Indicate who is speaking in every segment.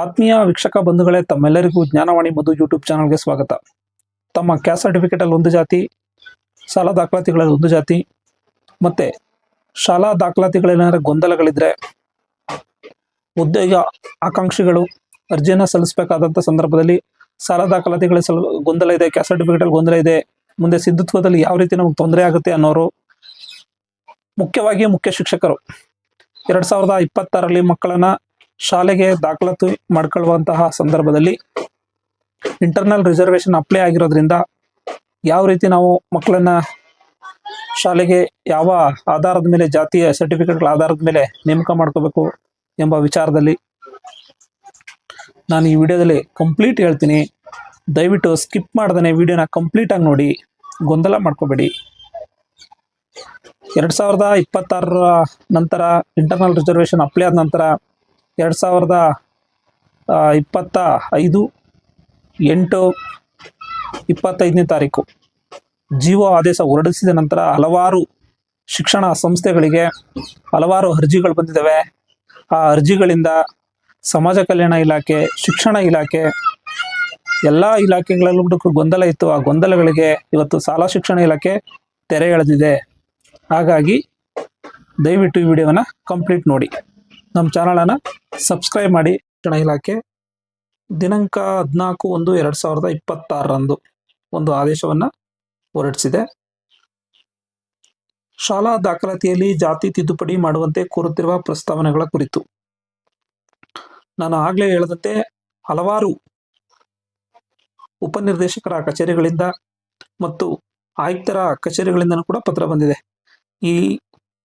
Speaker 1: ಆತ್ಮೀಯ ವೀಕ್ಷಕ ಬಂಧುಗಳೇ, ತಮ್ಮೆಲ್ಲರಿಗೂ ಜ್ಞಾನವಾಣಿ ಮಧು ಯೂಟ್ಯೂಬ್ ಚಾನಲ್ಗೆ ಸ್ವಾಗತ. ತಮ್ಮ ಕ್ಯಾಸ್ಟ್ ಸರ್ಟಿಫಿಕೇಟಲ್ಲಿ ಒಂದು ಜಾತಿ, ಶಾಲಾ ದಾಖಲಾತಿಗಳಲ್ಲಿ ಒಂದು ಜಾತಿ, ಮತ್ತೆ ಶಾಲಾ ದಾಖಲಾತಿಗಳೇನಾದ್ರೂ ಗೊಂದಲಗಳಿದ್ರೆ ಉದ್ಯೋಗ ಆಕಾಂಕ್ಷಿಗಳು ಅರ್ಜಿಯನ್ನು ಸಲ್ಲಿಸಬೇಕಾದಂಥ ಸಂದರ್ಭದಲ್ಲಿ ಶಾಲಾ ದಾಖಲಾತಿಗಳ ಸಲ್, ಗೊಂದಲ ಇದೆ, ಕ್ಯಾಸ್ಟ್ ಸರ್ಟಿಫಿಕೇಟಲ್ಲಿ ಗೊಂದಲ ಇದೆ, ಮುಂದೆ ಸಿದ್ಧತ್ವದಲ್ಲಿ ಯಾವ ರೀತಿ ನಮಗೆ ತೊಂದರೆ ಆಗುತ್ತೆ ಅನ್ನೋರು ಮುಖ್ಯವಾಗಿ ಮುಖ್ಯ ಶಿಕ್ಷಕರು. ಎರಡ್ ಸಾವಿರದ ಇಪ್ಪತ್ತಾರಲ್ಲಿ ಮಕ್ಕಳನ್ನ ಶಾಲೆಗೆ ದಾಖಲಾತಿ ಮಾಡ್ಕೊಳ್ಳುವಂತಹ ಸಂದರ್ಭದಲ್ಲಿ ಇಂಟರ್ನಲ್ ರಿಸರ್ವೇಶನ್ ಅಪ್ಲೈ ಆಗಿರೋದ್ರಿಂದ ಯಾವ ರೀತಿ ನಾವು ಮಕ್ಕಳನ್ನ ಶಾಲೆಗೆ ಯಾವ ಆಧಾರದ ಮೇಲೆ, ಜಾತಿಯ ಸರ್ಟಿಫಿಕೇಟ್ಗಳ ಆಧಾರದ ಮೇಲೆ ನೇಮಕ ಮಾಡ್ಕೋಬೇಕು ಎಂಬ ವಿಚಾರದಲ್ಲಿ ನಾನು ಈ ವಿಡಿಯೋದಲ್ಲಿ ಕಂಪ್ಲೀಟ್ ಹೇಳ್ತೀನಿ. ದಯವಿಟ್ಟು ಸ್ಕಿಪ್ ಮಾಡ್ದೇ ವಿಡಿಯೋನ ಕಂಪ್ಲೀಟ್ ಆಗಿ ನೋಡಿ. ಗೊಂದಲ ಮಾಡ್ಕೋಬೇಡಿ. ಎರಡ್ ಸಾವಿರದ ಇಪ್ಪತ್ತಾರರ ನಂತರ ಇಂಟರ್ನಲ್ ರಿಸರ್ವೇಶನ್ ಅಪ್ಲೈ ಆದ ನಂತರ ಎರಡು ಸಾವಿರದ ಇಪ್ಪತ್ತ ಐದು, ಎಂಟು, ಇಪ್ಪತ್ತೈದನೇ ತಾರೀಕು. ಜೀವೋ ಆದೇಶ ಹೊರಡಿಸಿದ ನಂತರ ಹಲವಾರು ಶಿಕ್ಷಣ ಸಂಸ್ಥೆಗಳಿಗೆ ಹಲವಾರು ಅರ್ಜಿಗಳು ಬಂದಿದ್ದಾವೆ. ಆ ಅರ್ಜಿಗಳಿಂದ ಸಮಾಜ ಕಲ್ಯಾಣ ಇಲಾಖೆ, ಶಿಕ್ಷಣ ಇಲಾಖೆ, ಎಲ್ಲ ಇಲಾಖೆಗಳಲ್ಲೂ ಗೊಂದಲ ಇತ್ತು. ಆ ಗೊಂದಲಗಳಿಗೆ ಇವತ್ತು ಶಾಲಾ ಶಿಕ್ಷಣ ಇಲಾಖೆ ತೆರೆ ಎಳೆದಿದೆ. ಹಾಗಾಗಿ ದಯವಿಟ್ಟು ಈ ವಿಡಿಯೋನ ಕಂಪ್ಲೀಟ್ ನೋಡಿ. ನಮ್ಮ ಚಾನಲನ್ನು ಸಬ್ಸ್ಕ್ರೈಬ್ ಮಾಡಿ ಶಿಕ್ಷಣ ಇಲಾಖೆ. ದಿನಾಂಕ ಹದಿನಾಲ್ಕು ಒಂದು ಎರಡು ಸಾವಿರದ ಇಪ್ಪತ್ತಾರರಂದು ಒಂದು ಆದೇಶವನ್ನು ಹೊರಡಿಸಿದೆ. ಶಾಲಾ ದಾಖಲಾತಿಯಲ್ಲಿ ಜಾತಿ ತಿದ್ದುಪಡಿ ಮಾಡುವಂತೆ ಕೋರುತ್ತಿರುವ ಪ್ರಸ್ತಾವನೆಗಳ ಕುರಿತು. ನಾನು ಆಗಲೇ ಹೇಳದಂತೆ ಹಲವಾರು ಉಪನಿರ್ದೇಶಕರ ಕಚೇರಿಗಳಿಂದ ಮತ್ತು ಆಯುಕ್ತರ ಕಚೇರಿಗಳಿಂದನೂ ಕೂಡ ಪತ್ರ ಬಂದಿದೆ. ಈ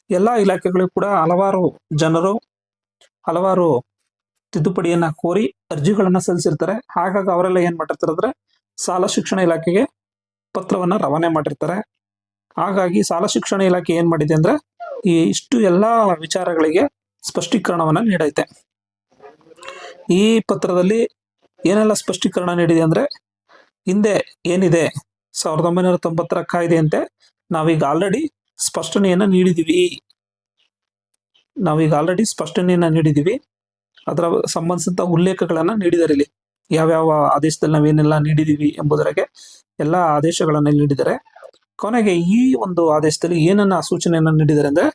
Speaker 1: ಎಲ್ಲ ಇಲಾಖೆಗಳು ಕೂಡ ಹಲವಾರು ಜನರು ಹಲವಾರು ತಿದ್ದುಪಡಿಯನ್ನ ಕೋರಿ ಅರ್ಜಿಗಳನ್ನ ಸಲ್ಲಿಸಿರ್ತಾರೆ. ಹಾಗಾಗಿ ಅವರೆಲ್ಲ ಏನ್ ಮಾಡಿರ್ತಾರೆ ಅಂದ್ರೆ ಶಾಲಾ ಶಿಕ್ಷಣ ಇಲಾಖೆಗೆ ಪತ್ರವನ್ನ ರವಾನೆ ಮಾಡಿರ್ತಾರೆ. ಹಾಗಾಗಿ ಶಾಲಾ ಶಿಕ್ಷಣ ಇಲಾಖೆ ಏನ್ ಮಾಡಿದೆ ಅಂದ್ರೆ ಈ ಇಷ್ಟು ಎಲ್ಲಾ ವಿಚಾರಗಳಿಗೆ ಸ್ಪಷ್ಟೀಕರಣವನ್ನ ನೀಡೈತೆ. ಈ ಪತ್ರದಲ್ಲಿ ಏನೆಲ್ಲ ಸ್ಪಷ್ಟೀಕರಣ ನೀಡಿದೆ ಅಂದ್ರೆ ಹಿಂದೆ ಏನಿದೆ? ಸಾವಿರದ ಒಂಬೈನೂರ ತೊಂಬತ್ತರ ಕಾಯ್ದೆಯಂತೆ ನಾವೀಗ ಆಲ್ರೆಡಿ ಸ್ಪಷ್ಟನೆಯನ್ನ ನೀಡಿದೀವಿ. ನಾವೀಗ ಆಲ್ರೆಡಿ ಸ್ಪಷ್ಟನೆಯನ್ನ ನೀಡಿದೀವಿ. ಅದರ ಸಂಬಂಧಿಸಿದ ಉಲ್ಲೇಖಗಳನ್ನ ನೀಡಿದ್ದಾರೆ ಇಲ್ಲಿ. ಯಾವ್ಯಾವ ಆದೇಶದಲ್ಲಿ ನಾವೇನೆಲ್ಲ ನೀಡಿದೀವಿ ಎಂಬುದರಿಗೆ ಎಲ್ಲ ಆದೇಶಗಳನ್ನ ನೀಡಿದ್ದಾರೆ ಕೊನೆಗೆ ಈ ಒಂದು ಆದೇಶದಲ್ಲಿ ಏನನ್ನ ಸೂಚನೆಯನ್ನ ನೀಡಿದ್ದಾರೆ ಅಂದ್ರೆ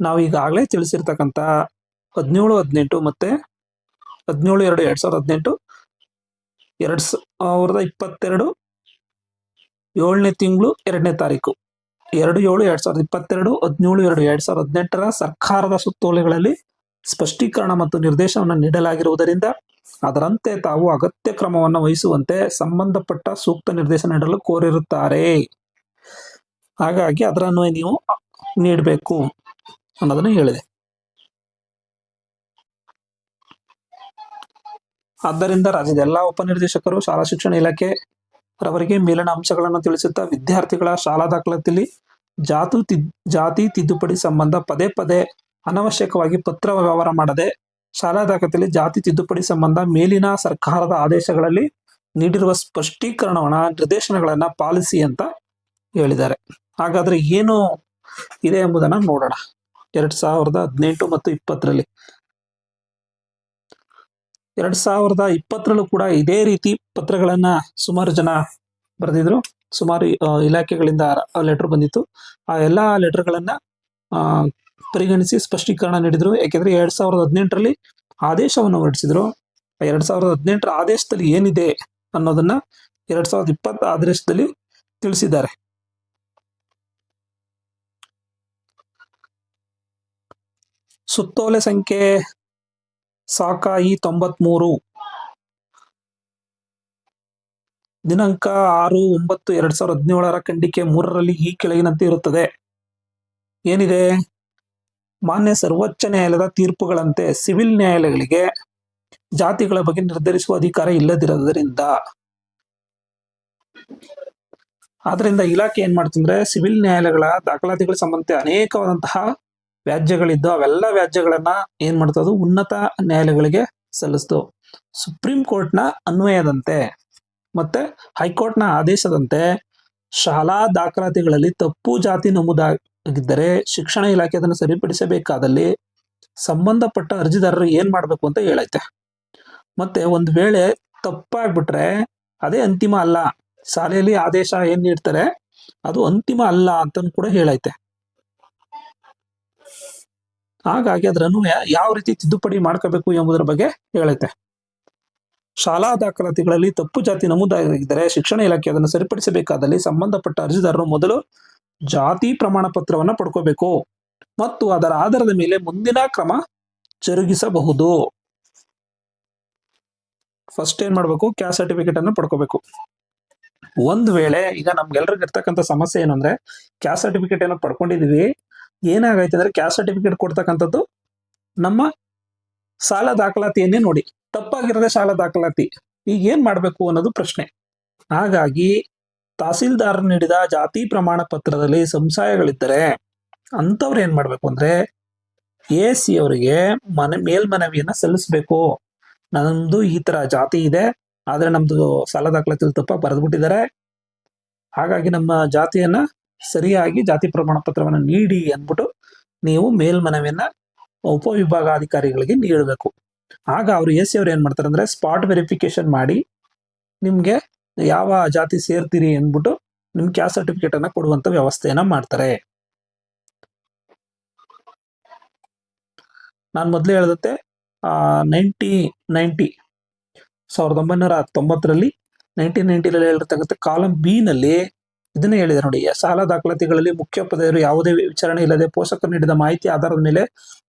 Speaker 1: ನಾವು ಈಗಾಗಲೇ ತಿಳಿಸಿರ್ತಕ್ಕಂತ ಹದಿನೇಳು, ಹದಿನೆಂಟು ಮತ್ತೆ ಹದಿನೇಳು, ಎರಡು, ಎರಡ್ ಸಾವಿರದ ಹದಿನೆಂಟು, ಎರಡ್ ಸಾವಿರದ ಇಪ್ಪತ್ತೆರಡು, ಏಳನೇ ತಿಂಗಳು, ಎರಡನೇ ತಾರೀಕು. ಎರಡು ಏಳು ಎರಡು ಸಾವಿರದ ಇಪ್ಪತ್ತೆರಡು, ಹದಿನೇಳು ಎರಡು ಎರಡು ಸಾವಿರದ ಹದಿನೆಂಟರ ಸರ್ಕಾರದ ಸುತ್ತೋಲೆಗಳಲ್ಲಿ ಸ್ಪಷ್ಟೀಕರಣ ಮತ್ತು ನಿರ್ದೇಶನವನ್ನು ನೀಡಲಾಗಿರುವುದರಿಂದ ಅದರಂತೆ ತಾವು ಅಗತ್ಯ ಕ್ರಮವನ್ನು ವಹಿಸುವಂತೆ ಸಂಬಂಧಪಟ್ಟ ಸೂಕ್ತ ನಿರ್ದೇಶನ ನೀಡಲು ಕೋರಿರುತ್ತಾರೆ. ಹಾಗಾಗಿ ಅದರ ನೀವು ನೀಡಬೇಕು ಅನ್ನೋದನ್ನು ಹೇಳಿದೆ. ಆದ್ದರಿಂದ ರಾಜ್ಯದ ಎಲ್ಲಾ ಉಪನಿರ್ದೇಶಕರು, ಶಾಲಾ ಶಿಕ್ಷಣ ಇಲಾಖೆ ರವರಿಗೆ ಮೇಲಿನ ಅಂಶಗಳನ್ನು ತಿಳಿಸುತ್ತಾ ವಿದ್ಯಾರ್ಥಿಗಳ ಶಾಲಾ ದಾಖಲಾತಿಯಲ್ಲಿ ಜಾತು ಜಾತಿ ತಿದ್ದುಪಡಿ ಸಂಬಂಧ ಪದೇ ಪದೇ ಅನವಶ್ಯಕವಾಗಿ ಪತ್ರ ವ್ಯವಹಾರ ಮಾಡದೆ ಶಾಲಾ ದಾಖಲೆಯಲ್ಲಿ ಜಾತಿ ತಿದ್ದುಪಡಿ ಸಂಬಂಧ ಮೇಲಿನ ಸರ್ಕಾರದ ಆದೇಶಗಳಲ್ಲಿ ನೀಡಿರುವ ಸ್ಪಷ್ಟೀಕರಣವನ್ನ ನಿರ್ದೇಶನಗಳನ್ನು ಪಾಲಿಸಿ ಅಂತ ಹೇಳಿದ್ದಾರೆ ಹಾಗಾದ್ರೆ ಏನು ಇದೆ ಎಂಬುದನ್ನ ನೋಡೋಣ ಎರಡು ಸಾವಿರದ ಹದಿನೆಂಟು ಮತ್ತು ಇಪ್ಪತ್ತರಲ್ಲಿ ಎರಡ್ ಸಾವಿರದ ಇಪ್ಪತ್ತರಲ್ಲೂ ಕೂಡ ಇದೇ ರೀತಿ ಪತ್ರಗಳನ್ನ ಸುಮಾರು ಜನ ಬರೆದಿದ್ರು. ಸುಮಾರು ಇಲಾಖೆಗಳಿಂದ ಲೆಟರ್ ಬಂದಿತ್ತು. ಆ ಎಲ್ಲಾ ಲೆಟರ್ಗಳನ್ನ ಪರಿಗಣಿಸಿ ಸ್ಪಷ್ಟೀಕರಣ ನೀಡಿದ್ರು. ಯಾಕೆಂದ್ರೆ ಎರಡ್ ಸಾವಿರದ ಹದಿನೆಂಟರಲ್ಲಿ ಆದೇಶವನ್ನು ಹೊರಡಿಸಿದ್ರು. ಎರಡ್ ಸಾವಿರದ ಹದಿನೆಂಟರ ಆದೇಶದಲ್ಲಿ ಏನಿದೆ ಅನ್ನೋದನ್ನ ಎರಡ್ ಸಾವಿರದ ಇಪ್ಪತ್ತ ಆದೇಶದಲ್ಲಿ ತಿಳಿಸಿದ್ದಾರೆ. ಸುತ್ತೋಲೆ ಸಂಖ್ಯೆ ಸಾಕಾಯಿ ತೊಂಬತ್ಮೂರು. ದಿನಾಂಕ ಆರು ಒಂಬತ್ತು ಎರಡ್ ಸಾವಿರದ ಹದಿನೇಳರ ಖಂಡಿಕೆ ಮೂರರಲ್ಲಿ ಈ ಕೆಳಗಿನಂತೆ ಇರುತ್ತದೆ. ಏನಿದೆ? ಮಾನ್ಯ ಸರ್ವೋಚ್ಚ ನ್ಯಾಯಾಲಯದ ತೀರ್ಪುಗಳಂತೆ ಸಿವಿಲ್ ನ್ಯಾಯಾಲಯಗಳಿಗೆ ಜಾತಿಗಳ ಬಗ್ಗೆ ನಿರ್ಧರಿಸುವ ಅಧಿಕಾರ ಇಲ್ಲದಿರೋದ್ರಿಂದ ಆದ್ರಿಂದ ಇಲಾಖೆ ಏನ್ ಮಾಡ್ತಂದ್ರೆ ಸಿವಿಲ್ ನ್ಯಾಯಾಲಯಗಳ ದಾಖಲಾತಿಗಳ ಸಂಬಂಧ ಅನೇಕವಾದಂತಹ ವ್ಯಾಜ್ಯಗಳಿದ್ದು ಅವೆಲ್ಲ ವ್ಯಾಜ್ಯಗಳನ್ನ ಏನ್ ಮಾಡ್ತದ ಉನ್ನತ ನ್ಯಾಯಾಲಯಗಳಿಗೆ ಸಲ್ಲಿಸ್ತು. ಸುಪ್ರೀಂ ಕೋರ್ಟ್ನ ಅನ್ವಯದಂತೆ ಮತ್ತೆ ಹೈಕೋರ್ಟ್ನ ಆದೇಶದಂತೆ ಶಾಲಾ ದಾಖಲಾತಿಗಳಲ್ಲಿ ತಪ್ಪು ಜಾತಿ ನಮೂದಾಗಿದ್ದರೆ ಶಿಕ್ಷಣ ಇಲಾಖೆ ಅದನ್ನು ಸರಿಪಡಿಸಬೇಕಾದಲ್ಲಿ ಸಂಬಂಧಪಟ್ಟ ಅರ್ಜಿದಾರರು ಏನ್ ಮಾಡ್ಬೇಕು ಅಂತ ಹೇಳೈತೆ. ಮತ್ತೆ ಒಂದು ವೇಳೆ ತಪ್ಪಾಗ್ಬಿಟ್ರೆ ಅದೇ ಅಂತಿಮ ಅಲ್ಲ. ಶಾಲೆಯಲ್ಲಿ ಆದೇಶ ಏನ್ ನೀಡ್ತಾರೆ ಅದು ಅಂತಿಮ ಅಲ್ಲ ಅಂತ ಕೂಡ ಹೇಳೈತೆ. ಹಾಗಾಗಿ ಅದರ ಅನ್ವಯ ಯಾವ ರೀತಿ ತಿದ್ದುಪಡಿ ಮಾಡ್ಕೋಬೇಕು ಎಂಬುದರ ಬಗ್ಗೆ ಹೇಳುತ್ತೆ. ಶಾಲಾ ದಾಖಲಾತಿಗಳಲ್ಲಿ ತಪ್ಪು ಜಾತಿ ನಮೂದಾಗಿದ್ದರೆ ಶಿಕ್ಷಣ ಇಲಾಖೆ ಅದನ್ನು ಸರಿಪಡಿಸಬೇಕಾದಲ್ಲಿ ಸಂಬಂಧಪಟ್ಟ ಅರ್ಜಿದಾರರು ಮೊದಲು ಜಾತಿ ಪ್ರಮಾಣ ಪತ್ರವನ್ನು ಪಡ್ಕೋಬೇಕು ಮತ್ತು ಅದರ ಆಧಾರದ ಮೇಲೆ ಮುಂದಿನ ಕ್ರಮ ಜರುಗಿಸಬಹುದು. ಫಸ್ಟ್ ಏನ್ ಮಾಡ್ಬೇಕು? ಕ್ಯಾಸ್ಟ್ ಸರ್ಟಿಫಿಕೇಟ್ ಅನ್ನು ಪಡ್ಕೋಬೇಕು. ಒಂದ್ ವೇಳೆ ಈಗ ನಮ್ಗೆಲ್ರಿಗೂ ಇರ್ತಕ್ಕಂಥ ಸಮಸ್ಯೆ ಏನಂದ್ರೆ ಕ್ಯಾಸ್ಟ್ ಸರ್ಟಿಫಿಕೇಟ್ ಏನೋ ಪಡ್ಕೊಂಡಿದೀವಿ. ಏನಾಗೈತೆ ಅಂದ್ರೆ ಕ್ಯಾಸ್ಟ್ ಸರ್ಟಿಫಿಕೇಟ್ ಕೊಡ್ತಕ್ಕಂಥದ್ದು ನಮ್ಮ ಸಾಲ ದಾಖಲಾತಿಯನ್ನೇ ನೋಡಿ. ತಪ್ಪಾಗಿರದೆ ಸಾಲ ದಾಖಲಾತಿ. ಈಗ ಏನ್ ಮಾಡ್ಬೇಕು ಅನ್ನೋದು ಪ್ರಶ್ನೆ. ಹಾಗಾಗಿ ತಹಸೀಲ್ದಾರ್ ನೀಡಿದ ಜಾತಿ ಪ್ರಮಾಣ ಪತ್ರದಲ್ಲಿ ಸಂಶಯಗಳಿದ್ದರೆ ಅಂಥವ್ರು ಏನ್ ಮಾಡ್ಬೇಕು ಅಂದ್ರೆ ಎ ಸಿ ಅವರಿಗೆ ಮನೆ, ಮೇಲ್ಮನವಿಯನ್ನ ಸಲ್ಲಿಸಬೇಕು. ನಮ್ದು ಈ ತರ ಜಾತಿ ಇದೆ, ಆದ್ರೆ ನಮ್ದು ಸಾಲ ದಾಖಲಾತಿ ತಪ್ಪ ಬರೆದ್ಬಿಟ್ಟಿದ್ದಾರೆ. ಹಾಗಾಗಿ ನಮ್ಮ ಜಾತಿಯನ್ನ ಸರಿಯಾಗಿ ಜಾತಿ ಪ್ರಮಾಣ ಪತ್ರವನ್ನು ನೀಡಿ ಅಂದ್ಬಿಟ್ಟು ನೀವು ಮೇಲ್ಮನವಿಯನ್ನ ಉಪವಿಭಾಗಾಧಿಕಾರಿಗಳಿಗೆ ನೀಡಬೇಕು. ಆಗ ಅವರು ಎ ಸಿ ಅವ್ರು ಏನ್ ಮಾಡ್ತಾರೆ ಅಂದ್ರೆ ಸ್ಪಾಟ್ ವೆರಿಫಿಕೇಶನ್ ಮಾಡಿ ನಿಮ್ಗೆ ಯಾವ ಜಾತಿ ಸೇರ್ತೀರಿ ಅಂದ್ಬಿಟ್ಟು ನಿಮ್ ಕ್ಯಾಸ್ಟ್ ಸರ್ಟಿಫಿಕೇಟ್ ಅನ್ನ ಕೊಡುವಂತ ವ್ಯವಸ್ಥೆಯನ್ನ ಮಾಡ್ತಾರೆ. ನಾನು ಮೊದಲೇ ಹೇಳಿದಂತೆ ನೈಂಟಿ ನೈಂಟಿ ಸಾವಿರದ ಒಂಬೈನೂರ ತೊಂಬತ್ತರಲ್ಲಿ ನೈನ್ಟೀನ್ ನೈನ್ಟಿನಲ್ಲಿ ಹೇಳಿರ್ತಕ್ಕಂಥ ಕಾಲಂ ಬಿ ನಲ್ಲಿ ಇದನ್ನೇ ಹೇಳಿದೆ ನೋಡಿ ಸಾಲ ದಾಖಲಾತಿಗಳಲ್ಲಿ ಮುಖ್ಯ ಪದವಿಯರು ಯಾವುದೇ ವಿಚಾರಣೆ ಇಲ್ಲದೆ ಪೋಷಕರು ನೀಡಿದ ಮಾಹಿತಿ ಆಧಾರದ ಮೇಲೆ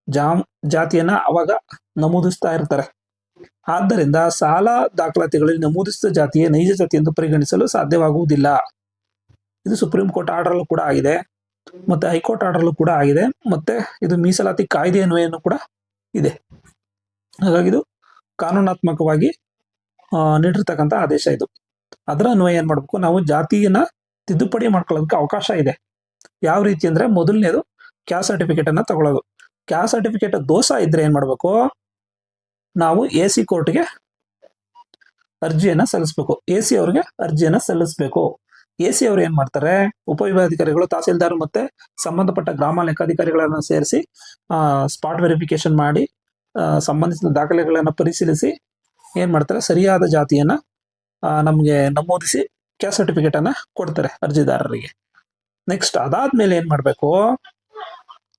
Speaker 1: ಜಾಮ್, ಜಾತಿಯನ್ನ ಅವಾಗ ನಮೂದಿಸ್ತಾ ಇರ್ತಾರೆ. ಆದ್ದರಿಂದ ಸಾಲ ದಾಖಲಾತಿಗಳಲ್ಲಿ ನಮೂದಿಸಿದ ಜಾತಿಯೇ ನೈಜ ಜಾತಿ ಎಂದು ಪರಿಗಣಿಸಲು ಸಾಧ್ಯವಾಗುವುದಿಲ್ಲ. ಇದು ಸುಪ್ರೀಂ ಕೋರ್ಟ್ ಆರ್ಡರ್ಲ್ಲೂ ಕೂಡ ಆಗಿದೆ. ಮತ್ತೆ ಹೈಕೋರ್ಟ್ ಆರ್ಡರ್ಲ್ಲೂ ಕೂಡ ಆಗಿದೆ. ಮತ್ತೆ ಇದು ಮೀಸಲಾತಿ ಕಾಯ್ದೆ ಅನ್ವಯನೂ ಕೂಡ ಇದೆ. ಹಾಗಾಗಿ ಇದು ಕಾನೂನಾತ್ಮಕವಾಗಿ ನೀಡಿರ್ತಕ್ಕಂಥ ಆದೇಶ ಇದು. ಅದರ ಅನ್ವಯ ಏನ್ ಮಾಡ್ಬೇಕು? ನಾವು ಜಾತಿಯನ್ನ ತಿದ್ದುಪಡಿ ಮಾಡ್ಕೊಳ್ಳೋದಕ್ಕೆ ಅವಕಾಶ ಇದೆ. ಯಾವ ರೀತಿ ಅಂದ್ರೆ ಮೊದಲನೇದು ಕ್ಯಾಸ್ಟ್ ಸರ್ಟಿಫಿಕೇಟ್ ಅನ್ನ ತಗೊಳ್ಳೋದು. ಕ್ಯಾಸ್ಟ್ ಸರ್ಟಿಫಿಕೇಟ್ ದೋಷ ಇದ್ದರೆ ಏನು ಮಾಡಬೇಕು? ನಾವು ಎ ಸಿ ಕೋರ್ಟ್ಗೆ ಅರ್ಜಿಯನ್ನು ಸಲ್ಲಿಸಬೇಕು. ಎ ಸಿ ಅವ್ರಿಗೆ ಅರ್ಜಿಯನ್ನು ಸಲ್ಲಿಸಬೇಕು. ಎ ಸಿ ಅವರು ಏನ್ ಮಾಡ್ತಾರೆ? ಉಪವಿಭಾಗಾಧಿಕಾರಿಗಳು ತಹಸೀಲ್ದಾರ್ ಮತ್ತೆ ಸಂಬಂಧಪಟ್ಟ ಗ್ರಾಮ ಲೆಕ್ಕಾಧಿಕಾರಿಗಳನ್ನು ಸೇರಿಸಿ ಸ್ಪಾಟ್ ವೆರಿಫಿಕೇಶನ್ ಮಾಡಿ ಸಂಬಂಧಿಸಿದ ದಾಖಲೆಗಳನ್ನು ಪರಿಶೀಲಿಸಿ ಏನು ಮಾಡ್ತಾರೆ? ಸರಿಯಾದ ಜಾತಿಯನ್ನ ನಮ್ಗೆ ನಮೂದಿಸಿ ಕ್ಯಾಸ್ಟ್ ಸರ್ಟಿಫಿಕೇಟ್ ಅನ್ನ ಕೊಡ್ತಾರೆ ಅರ್ಜಿದಾರರಿಗೆ. ನೆಕ್ಸ್ಟ್ ಅದಾದ್ಮೇಲೆ ಏನ್ ಮಾಡ್ಬೇಕು?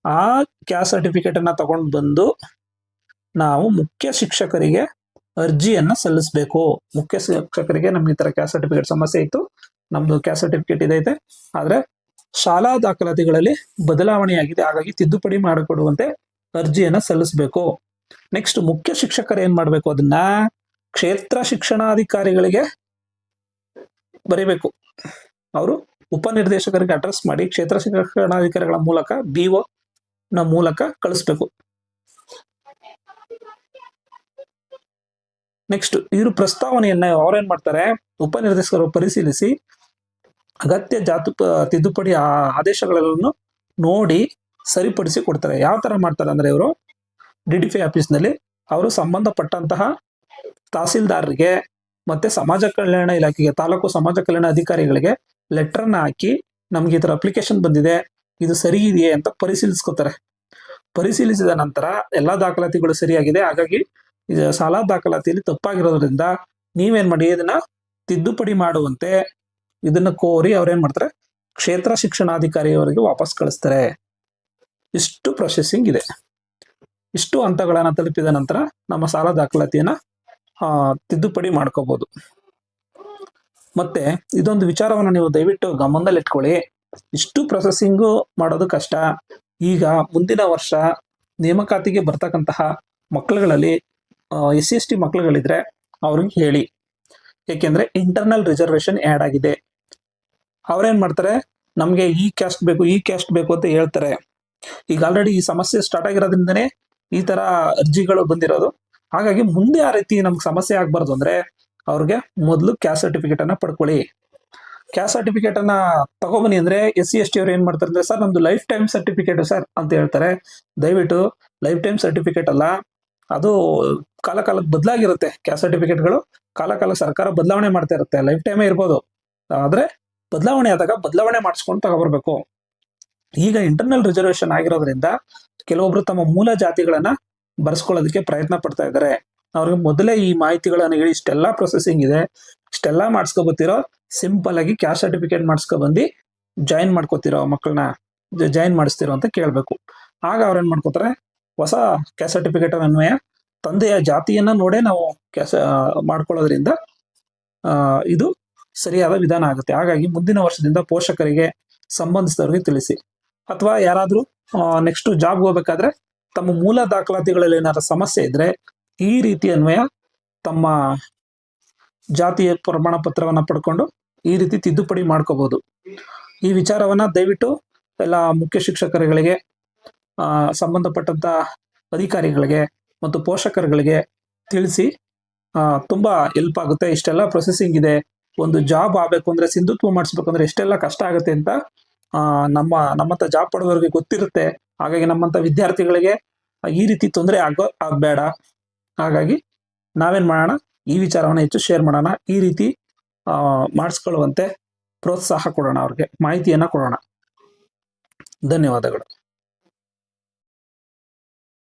Speaker 1: ಆ ಕ್ಯಾಸ್ಟ್ ಸರ್ಟಿಫಿಕೇಟ್ ಅನ್ನ ತಗೊಂಡು ಬಂದು ನಾವು ಮುಖ್ಯ ಶಿಕ್ಷಕರಿಗೆ ಅರ್ಜಿಯನ್ನ ಸಲ್ಲಿಸಬೇಕು. ಮುಖ್ಯ ಶಿಕ್ಷಕರಿಗೆ ನಮ್ಗೆ ಈ ತರ ಕ್ಯಾಸ್ಟ್ ಸರ್ಟಿಫಿಕೇಟ್ ಸಮಸ್ಯೆ ಇತ್ತು. ನಮ್ದು ಕ್ಯಾಸ್ಟ್ ಸರ್ಟಿಫಿಕೇಟ್ ಇದೈತೆ ಆದ್ರೆ ಶಾಲಾ ದಾಖಲಾತಿಗಳಲ್ಲಿ ಬದಲಾವಣೆಯಾಗಿದೆ ಹಾಗಾಗಿ ತಿದ್ದುಪಡಿ ಮಾಡಿಕೊಡುವಂತೆ ಅರ್ಜಿಯನ್ನ ಸಲ್ಲಿಸಬೇಕು. ನೆಕ್ಸ್ಟ್ ಮುಖ್ಯ ಶಿಕ್ಷಕರು ಏನ್ ಮಾಡ್ಬೇಕು? ಅದನ್ನ ಕ್ಷೇತ್ರ ಶಿಕ್ಷಣಾಧಿಕಾರಿಗಳಿಗೆ ಬರೀಬೇಕು. ಅವರು ಉಪನಿರ್ದೇಶಕರಿಗೆ ಅಡ್ರೆಸ್ ಮಾಡಿ ಕ್ಷೇತ್ರ ಶಿಕ್ಷಣಾಧಿಕಾರಿಗಳ ಮೂಲಕ ಬಿಒ ನ ಮೂಲಕ ಕಳಿಸ್ಬೇಕು. ನೆಕ್ಸ್ಟ್ ಇವರು ಪ್ರಸ್ತಾವನೆಯನ್ನ ಅವ್ರೇನ್ ಮಾಡ್ತಾರೆ? ಉಪನಿರ್ದೇಶಕರು ಪರಿಶೀಲಿಸಿ ಅಗತ್ಯ ಜಾತು, ತಿದ್ದುಪಡಿ ಆದೇಶಗಳನ್ನು ನೋಡಿ ಸರಿಪಡಿಸಿ ಕೊಡ್ತಾರೆ. ಯಾವ ತರ ಮಾಡ್ತಾರೆ ಅಂದ್ರೆ ಇವರು ಡಿ ಪಿ ಆಫೀಸ್ನಲ್ಲಿ ಅವರು ಸಂಬಂಧಪಟ್ಟಂತಹ ತಹಸೀಲ್ದಾರರಿಗೆ ಮತ್ತೆ ಸಮಾಜ ಕಲ್ಯಾಣ ಇಲಾಖೆಗೆ, ತಾಲೂಕು ಸಮಾಜ ಕಲ್ಯಾಣ ಅಧಿಕಾರಿಗಳಿಗೆ ಲೆಟರ್ ಅನ್ನ ಹಾಕಿ ನಮ್ಗೆ ಈ ತರ ಅಪ್ಲಿಕೇಶನ್ ಬಂದಿದೆ, ಇದು ಸರಿ ಇದೆಯೇ ಅಂತ ಪರಿಶೀಲಿಸ್ಕೊತಾರೆ. ಪರಿಶೀಲಿಸಿದ ನಂತರ ಎಲ್ಲಾ ದಾಖಲಾತಿಗಳು ಸರಿಯಾಗಿದೆ. ಹಾಗಾಗಿ ಸಾಲ ದಾಖಲಾತಿಯಲ್ಲಿ ತಪ್ಪಾಗಿರೋದ್ರಿಂದ ನೀವೇನ್ ಮಾಡಿ, ಇದನ್ನ ತಿದ್ದುಪಡಿ ಮಾಡುವಂತೆ ಇದನ್ನ ಕೋರಿ ಅವ್ರೇನ್ ಮಾಡ್ತಾರೆ, ಕ್ಷೇತ್ರ ಶಿಕ್ಷಣಾಧಿಕಾರಿಯವರಿಗೆ ವಾಪಸ್ ಕಳಿಸ್ತಾರೆ. ಇಷ್ಟು ಪ್ರೊಸೆಸಿಂಗ್ ಇದೆ. ಇಷ್ಟು ಹಂತಗಳನ್ನು ತಲುಪಿದ ನಂತರ ನಮ್ಮ ಸಾಲ ದಾಖಲಾತಿಯನ್ನ ತಿದ್ದುಪಡಿ ಮಾಡ್ಕೋಬಹುದು ಮತ್ತೆ ಇದೊಂದು ವಿಚಾರವನ್ನು ನೀವು ದಯವಿಟ್ಟು ಗಮನದಲ್ಲಿ ಇಟ್ಕೊಳ್ಳಿ. ಇಷ್ಟು ಪ್ರೊಸೆಸಿಂಗು ಮಾಡೋದು ಕಷ್ಟ. ಈಗ ಮುಂದಿನ ವರ್ಷ ನೇಮಕಾತಿಗೆ ಬರ್ತಕ್ಕಂತಹ ಮಕ್ಕಳುಗಳಲ್ಲಿ ಎಸ್ ಸಿ ಎಸ್ ಟಿ ಮಕ್ಕಳುಗಳಿದ್ರೆ ಅವ್ರಿಗೆ ಹೇಳಿ. ಏಕೆಂದ್ರೆ ಇಂಟರ್ನಲ್ ರಿಸರ್ವೇಶನ್ ಆ್ಯಡ್ ಆಗಿದೆ. ಅವ್ರೇನ್ ಮಾಡ್ತಾರೆ? ನಮಗೆ ಈ ಕ್ಯಾಸ್ಟ್ ಬೇಕು, ಈ ಕ್ಯಾಸ್ಟ್ ಬೇಕು ಅಂತ ಹೇಳ್ತಾರೆ. ಈಗ ಆಲ್ರೆಡಿ ಈ ಸಮಸ್ಯೆ ಸ್ಟಾರ್ಟ್ ಆಗಿರೋದ್ರಿಂದನೇ ಈ ತರ ಅರ್ಜಿಗಳು ಬಂದಿರೋದು ಹಾಗಾಗಿ ಮುಂದೆ ಆ ರೀತಿ ನಮ್ಗೆ ಸಮಸ್ಯೆ ಆಗ್ಬಾರ್ದು ಅಂದ್ರೆ ಅವ್ರಿಗೆ ಮೊದಲು ಕ್ಯಾಸ್ಟ್ ಸರ್ಟಿಫಿಕೇಟ್ ಅನ್ನ ಪಡ್ಕೊಳ್ಳಿ. ಕ್ಯಾಸ್ಟ್ ಸರ್ಟಿಫಿಕೇಟ್ ಅನ್ನ ತಗೊಬನ್ನಿ ಅಂದ್ರೆ ಎಸ್ ಸಿ ಎಸ್ ಟಿ ಅವ್ರು ಏನ್ ಮಾಡ್ತಾರೆ ಅಂದ್ರೆ, ಸರ್, ನಮ್ದು ಲೈಫ್ ಟೈಮ್ ಸರ್ಟಿಫಿಕೇಟ್ ಸರ್ ಅಂತ ಹೇಳ್ತಾರೆ. ದಯವಿಟ್ಟು ಲೈಫ್ ಟೈಮ್ ಸರ್ಟಿಫಿಕೇಟ್ ಅಲ್ಲ, ಅದು ಕಾಲ ಕಾಲಕ್ಕೆ ಬದಲಾಗಿರುತ್ತೆ ಕ್ಯಾಸ್ಟ್ ಸರ್ಟಿಫಿಕೇಟ್ಗಳು ಕಾಲ ಕಾಲ ಸರ್ಕಾರ ಬದಲಾವಣೆ ಮಾಡ್ತಾ ಇರುತ್ತೆ ಲೈಫ್ ಟೈಮೇ ಇರ್ಬೋದು. ಆದ್ರೆ ಬದಲಾವಣೆ ಆದಾಗ ಬದಲಾವಣೆ ಮಾಡಿಸ್ಕೊಂಡು ತಗೋಬರ್ಬೇಕು. ಈಗ ಇಂಟರ್ನಲ್ ರಿಸರ್ವೇಶನ್ ಆಗಿರೋದ್ರಿಂದ ಕೆಲವೊಬ್ರು ತಮ್ಮ ಮೂಲ ಜಾತಿಗಳನ್ನ ಬರ್ಸ್ಕೊಳ್ಳೋದಕ್ಕೆ ಪ್ರಯತ್ನ ಪಡ್ತಾ ಇದ್ದಾರೆ. ಅವ್ರಿಗೆ ಮೊದಲೇ ಈ ಮಾಹಿತಿಗಳನ್ನು ಹೇಳಿ, ಇಷ್ಟೆಲ್ಲ ಪ್ರೊಸೆಸಿಂಗ್ ಇದೆ, ಇಷ್ಟೆಲ್ಲ ಮಾಡಿಸ್ಕೊಬತ್ತಿರೋ ಸಿಂಪಲ್ ಆಗಿ ಕ್ಯಾಸ್ಟ್ ಸರ್ಟಿಫಿಕೇಟ್ ಮಾಡಿಸ್ಕೊಬಂದು ಜಾಯಿನ್ ಮಾಡ್ಕೋತಿರೋ ಮಕ್ಕಳನ್ನ ಜಾಯಿನ್ ಮಾಡಿಸ್ತಿರೋ ಅಂತ ಕೇಳಬೇಕು. ಆಗ ಅವ್ರೇನ್ ಮಾಡ್ಕೋತಾರೆ, ಹೊಸ ಕ್ಯಾಸ್ಟ್ ಸರ್ಟಿಫಿಕೇಟ್ ಅನ್ವಯ, ತಂದೆಯ ಜಾತಿಯನ್ನ ನೋಡೇ ನಾವು ಕ್ಯಾಸ್ ಮಾಡ್ಕೊಳ್ಳೋದ್ರಿಂದ ಇದು ಸರಿಯಾದ ವಿಧಾನ ಆಗುತ್ತೆ. ಹಾಗಾಗಿ ಮುಂದಿನ ವರ್ಷದಿಂದ ಪೋಷಕರಿಗೆ ಸಂಬಂಧಿಸಿದವರಿಗೆ ತಿಳಿಸಿ. ಅಥವಾ ಯಾರಾದರೂ ನೆಕ್ಸ್ಟ್ ಜಾಬ್ ಹೋಗ್ಬೇಕಾದ್ರೆ ತಮ್ಮ ಮೂಲ ದಾಖಲಾತಿಗಳಲ್ಲಿ ಏನಾದ್ರು ಸಮಸ್ಯೆ ಇದ್ರೆ ಈ ರೀತಿ ಅನ್ವಯ ತಮ್ಮ ಜಾತಿಯ ಪ್ರಮಾಣ ಪತ್ರವನ್ನ ಪಡ್ಕೊಂಡು ಈ ರೀತಿ ತಿದ್ದುಪಡಿ ಮಾಡ್ಕೋಬಹುದು ಈ ವಿಚಾರವನ್ನ ದಯವಿಟ್ಟು ಎಲ್ಲ ಮುಖ್ಯ ಶಿಕ್ಷಕರುಗಳಿಗೆ ಸಂಬಂಧಪಟ್ಟಂತ ಅಧಿಕಾರಿಗಳಿಗೆ ಮತ್ತು ಪೋಷಕರುಗಳಿಗೆ ತಿಳಿಸಿ ತುಂಬಾ ಹೆಲ್ಪ್ ಆಗುತ್ತೆ. ಇಷ್ಟೆಲ್ಲ ಪ್ರೊಸೆಸಿಂಗ್ ಇದೆ. ಒಂದು ಜಾಬ್ ಆಗ್ಬೇಕು ಅಂದ್ರೆ, ಸಿಂಧುತ್ವ ಮಾಡಿಸ್ಬೇಕು ಅಂದ್ರೆ ಎಷ್ಟೆಲ್ಲ ಕಷ್ಟ ಆಗುತ್ತೆ ಅಂತ ನಮ್ಮ ನಮ್ಮಂತ ಜಾಬ್ ಪಡೆದವ್ರಿಗೆ ಗೊತ್ತಿರುತ್ತೆ. ಹಾಗಾಗಿ ನಮ್ಮಂತ ವಿದ್ಯಾರ್ಥಿಗಳಿಗೆ ಈ ರೀತಿ ತೊಂದರೆ ಆಗೋ, ಆಗ್ಬೇಡ. ಹಾಗಾಗಿ ನಾವೇನ್ ಮಾಡೋಣ, ಈ ವಿಚಾರವನ್ನ ಹೆಚ್ಚು ಶೇರ್ ಮಾಡೋಣ, ಈ ರೀತಿ ಮಾಡಿಸ್ಕೊಳ್ಳುವಂತೆ ಪ್ರೋತ್ಸಾಹ ಕೊಡೋಣ ಅವ್ರಿಗೆ, ಮಾಹಿತಿಯನ್ನ ಕೊಡೋಣ. ಧನ್ಯವಾದಗಳು.